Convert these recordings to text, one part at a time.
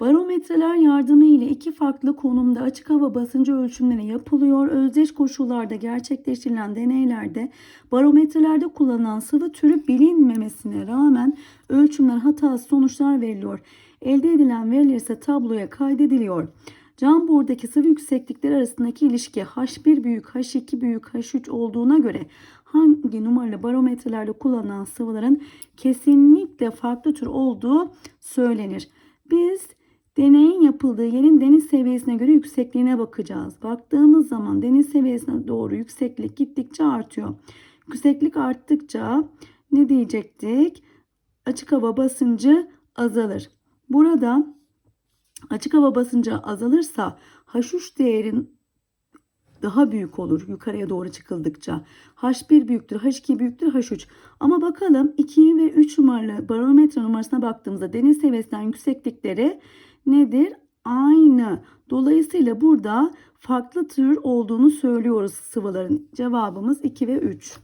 Barometreler yardımı ile iki farklı konumda açık hava basıncı ölçümleri yapılıyor. Özdeş koşullarda gerçekleştirilen deneylerde barometrelerde kullanılan sıvı türü bilinmemesine rağmen ölçümler hatasız sonuçlar veriliyor. Elde edilen veriler ise tabloya kaydediliyor. Cam bordaki sıvı yükseklikleri arasındaki ilişki H1 büyük, H2 büyük, H3 olduğuna göre hangi numaralı barometrelerde kullanılan sıvıların kesinlikle farklı tür olduğu söylenir. Biz deneyin yapıldığı yerin deniz seviyesine göre yüksekliğine bakacağız. Baktığımız zaman deniz seviyesine doğru yükseklik gittikçe artıyor. Yükseklik arttıkça ne diyecektik? Açık hava basıncı azalır. Burada açık hava basıncı azalırsa H3 değerin daha büyük olur yukarıya doğru çıkıldıkça. H1 büyüktür, H2 büyüktür, H3. Ama bakalım 2 ve 3 numaralı barometre numarasına baktığımızda deniz seviyesinden yükseklikleri nedir? Aynı. Dolayısıyla burada farklı tür olduğunu söylüyoruz sıvıların. Cevabımız 2 ve 3.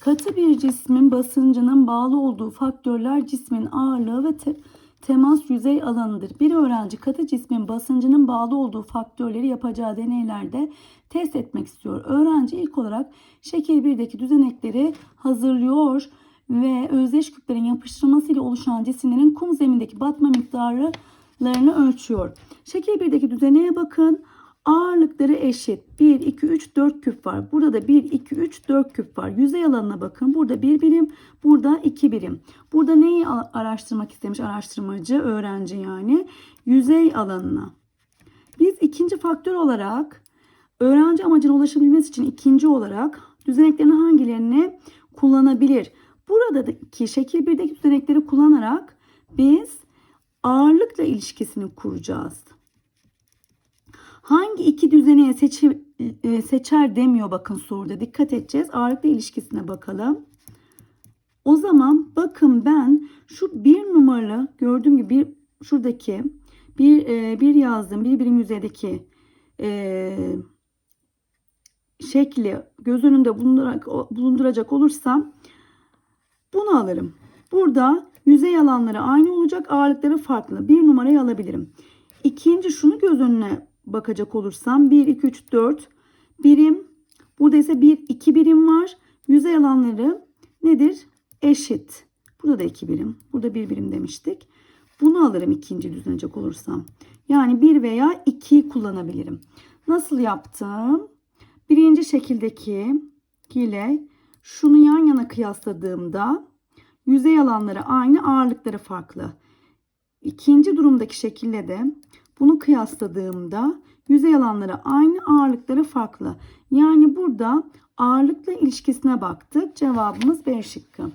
Katı bir cismin basıncının bağlı olduğu faktörler cismin ağırlığı ve te- temas yüzey alanıdır. Bir öğrenci katı cismin basıncının bağlı olduğu faktörleri yapacağı deneylerde test etmek istiyor. Öğrenci ilk olarak şekil 1'deki düzenekleri hazırlıyor ve özdeş küplerin yapıştırılmasıyla oluşan cisimlerin kum zemindeki batma miktarlarını ölçüyor. Şekil 1'deki düzeneğe bakın. Ağırlıkları eşit. 1, 2, 3, 4 küp var. Burada da 1, 2, 3, 4 küp var. Yüzey alanına bakın. Burada 1 birim, burada 2 birim. Burada neyi araştırmak istemiş araştırmacı, öğrenci yani? Yüzey alanına. Biz ikinci faktör olarak öğrenci amacına ulaşabilmesi için ikinci olarak düzeneklerin hangilerini kullanabilir? Buradaki şekil 1'deki düzenekleri kullanarak biz ağırlıkla ilişkisini kuracağız. Hangi iki düzeneği seçi, e, seçer demiyor bakın soruda. Dikkat edeceğiz. Ağırlıkla ilişkisine bakalım. O zaman bakın ben şu bir numaralı gördüğüm gibi bir şuradaki bir e, bir yazdım bir birim yüzeydeki e, şekli göz önünde bulundurarak, bulunduracak olursam bunu alırım. Burada yüzey alanları aynı olacak ağırlıkları farklı. Bir numarayı alabilirim. İkinci şunu göz önüne bakacak olursam 1, 2, 3, 4 birim. Burada ise 1, 2 birim var. Yüzey alanları nedir? Eşit. Burada da 2 birim. Burada 1 birim demiştik. Bunu alırım ikinci düzenecek olursam. Yani 1 veya 2'yi kullanabilirim. Nasıl yaptım? Birinci şekildeki ile şunu yan yana kıyasladığımda yüzey alanları aynı ağırlıkları farklı. İkinci durumdaki şekilde de bunu kıyasladığımda yüzey alanları aynı ağırlıkları farklı. Yani burada ağırlıkla ilişkisine baktık. Cevabımız B şıkkı.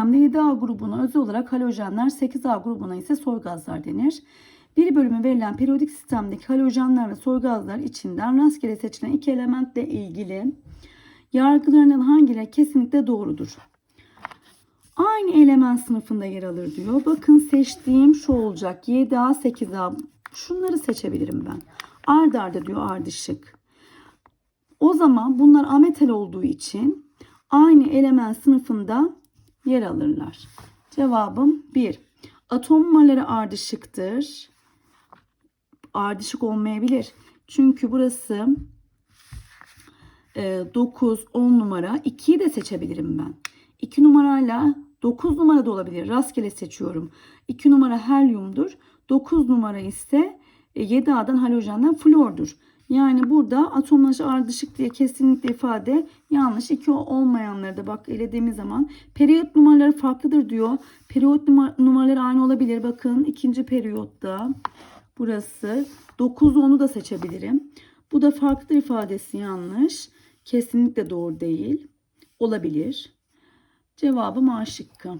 Sistemde 7A grubuna özel olarak halojenler, 8A grubuna ise soy gazlar denir. Bir bölümü verilen periyodik sistemdeki halojenler ve soy gazlar içinden rastgele seçilen iki elementle ilgili yargılarından hangileri kesinlikle doğrudur? Aynı element sınıfında yer alır diyor. Bakın seçtiğim şu olacak. 7A, 8A. Şunları seçebilirim ben. Ard arda diyor ardışık. O zaman bunlar ametal olduğu için aynı element sınıfında yer alırlar. Cevabım 1. Atom numaraları ardışıktır. Ardışık olmayabilir. Çünkü burası 9, 10 numara. 2'yi de seçebilirim ben. 2 numarayla 9 numara da olabilir. Rastgele seçiyorum. 2 numara helyumdur. 9 numara ise 7A'dan halojenden flordur. Yani burada atomlar ardışık diye kesinlikle ifade yanlış. İki olmayanları da bak elediğimiz zaman periyot numaraları farklıdır diyor. Periyot numaraları aynı olabilir. Bakın ikinci periyotta burası 9 10'u da seçebilirim. Bu da farklı ifadesi yanlış. Kesinlikle doğru değil. Olabilir. Cevabım A şıkkı.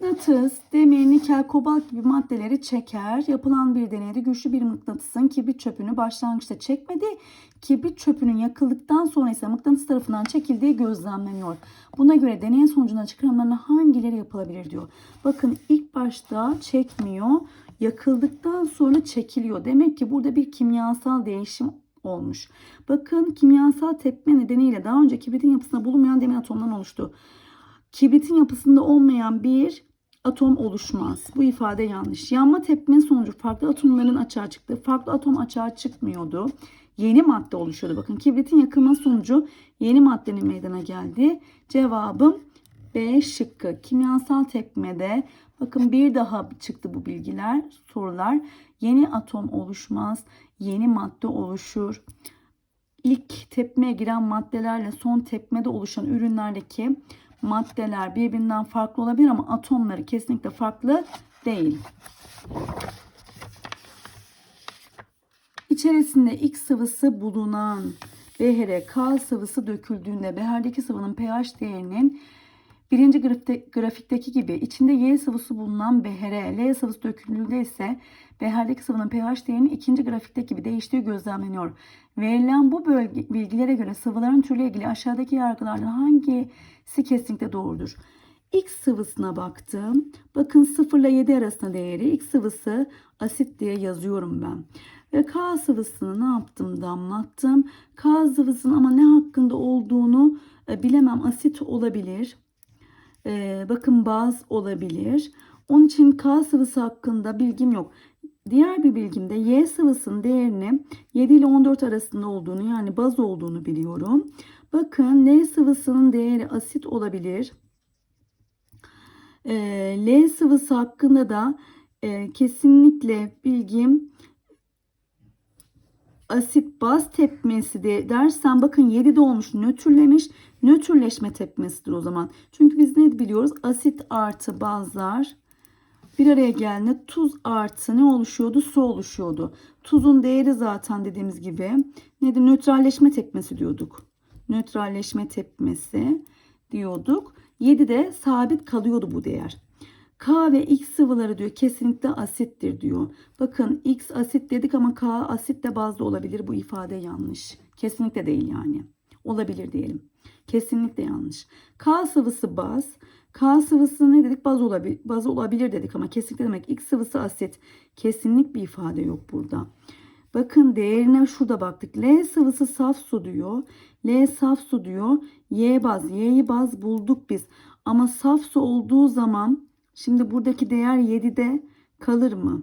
Mıknatıs, demir, nikel, kobalt gibi maddeleri çeker. Yapılan bir deneyde güçlü bir mıknatısın kibrit çöpünü başlangıçta çekmedi. Kibrit çöpünün yakıldıktan sonra ise mıknatıs tarafından çekildiği gözlemleniyor. Buna göre deneyin sonucunda çıkarımlarına hangileri yapılabilir diyor. Bakın ilk başta çekmiyor. Yakıldıktan sonra çekiliyor. Demek ki burada bir kimyasal değişim olmuş. Bakın kimyasal tepme nedeniyle daha önce kibritin yapısında bulunmayan demir atomdan oluştu. Kibritin yapısında olmayan bir atom oluşmaz. Bu ifade yanlış. Yanma tepme sonucu farklı atomların açığa çıktı. Farklı atom açığa çıkmıyordu. Yeni madde oluşuyordu. Bakın kibritin yakılma sonucu yeni maddenin meydana geldi. Cevabım B şıkkı. Kimyasal tepmede bakın bir daha çıktı bu bilgiler, sorular. Yeni atom oluşmaz, yeni madde oluşur. İlk tepmeye giren maddelerle son tepmede oluşan ürünlerdeki maddeler birbirinden farklı olabilir ama atomları kesinlikle farklı değil. İçerisinde X sıvısı bulunan behere K sıvısı döküldüğünde beherdeki sıvının pH değerinin birinci grafikteki gibi içinde Y sıvısı bulunan behere L sıvısı döküldüğünde ise beherdeki sıvının pH değerinin ikinci grafikteki gibi değiştiği gözlemleniyor. Verilen bu bölge, bilgilere göre sıvıların türüyle ilgili aşağıdaki yargılardan hangisi kesinlikle doğrudur? X sıvısına baktım. Bakın 0 ile 7 arasında değeri. X sıvısı asit diye yazıyorum ben. Ve K sıvısını ne yaptım? Damlattım. K sıvısının ama ne hakkında olduğunu e, bilemem. Asit olabilir. E, bakın baz olabilir. Onun için K sıvısı hakkında bilgim yok. Diğer bir bilgimde Y sıvısının değerini 7 ile 14 arasında olduğunu yani baz olduğunu biliyorum. Bakın L sıvısının değeri asit olabilir. E, L sıvısı hakkında da e, kesinlikle bilgim asit baz tepmesi de dersen bakın 7'de olmuş nötrlemiş. Nötrleşme tepmesidir o zaman. Çünkü biz ne biliyoruz? Asit artı bazlar bir araya geldiğinde tuz artı ne oluşuyordu? Su oluşuyordu. Tuzun değeri zaten dediğimiz gibi nedir? Nötralleşme tepmesi diyorduk. Nötralleşme tepmesi diyorduk. 7'de sabit kalıyordu bu değer. K ve X sıvıları diyor kesinlikle asittir diyor. Bakın X asit dedik ama K asit de bazda olabilir. Bu ifade yanlış. Kesinlikle değil yani. Olabilir diyelim. Kesinlikle yanlış. K sıvısı baz. K sıvısı ne dedik? Baz olabilir, baz olabilir dedik ama kesinlikle demek X sıvısı asit. Kesinlik bir ifade yok burada. Bakın değerine şurada baktık. L sıvısı saf su diyor. L saf su diyor. Y baz. Y'yi baz bulduk biz. Ama saf su olduğu zaman Şimdi buradaki değer 7'de kalır mı?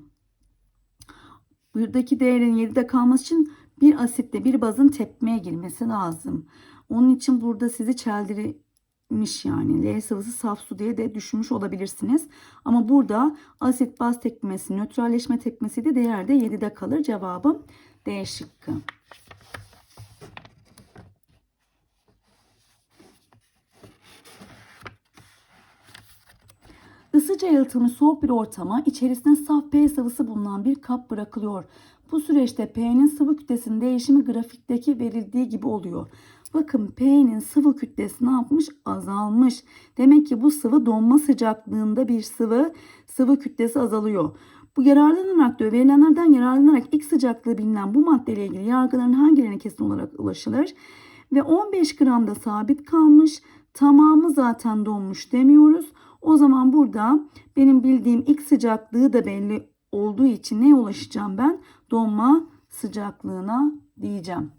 Buradaki değerin 7'de kalması için bir asitle bir bazın tepmeye girmesi lazım. Onun için burada sizi çeldirmiş yani. L sıvısı saf su diye de düşünmüş olabilirsiniz. Ama burada asit baz tepmesi, nötralleşme tepmesi de değerde 7'de kalır. Cevabım D şıkkı. Isıca yalıtılmış soğuk bir ortama içerisinde saf P sıvısı bulunan bir kap bırakılıyor. Bu süreçte P'nin sıvı kütlesinin değişimi grafikteki verildiği gibi oluyor. Bakın P'nin sıvı kütlesi ne yapmış? Azalmış. Demek ki bu sıvı donma sıcaklığında bir sıvı sıvı kütlesi azalıyor. Bu yararlanarak diyor verilenlerden yararlanarak ilk sıcaklığı bilinen bu maddeyle ilgili yargıların hangilerine kesin olarak ulaşılır? Ve 15 gramda sabit kalmış tamamı zaten donmuş demiyoruz. O zaman burada benim bildiğim ilk sıcaklığı da belli olduğu için neye ulaşacağım ben? Donma sıcaklığına diyeceğim.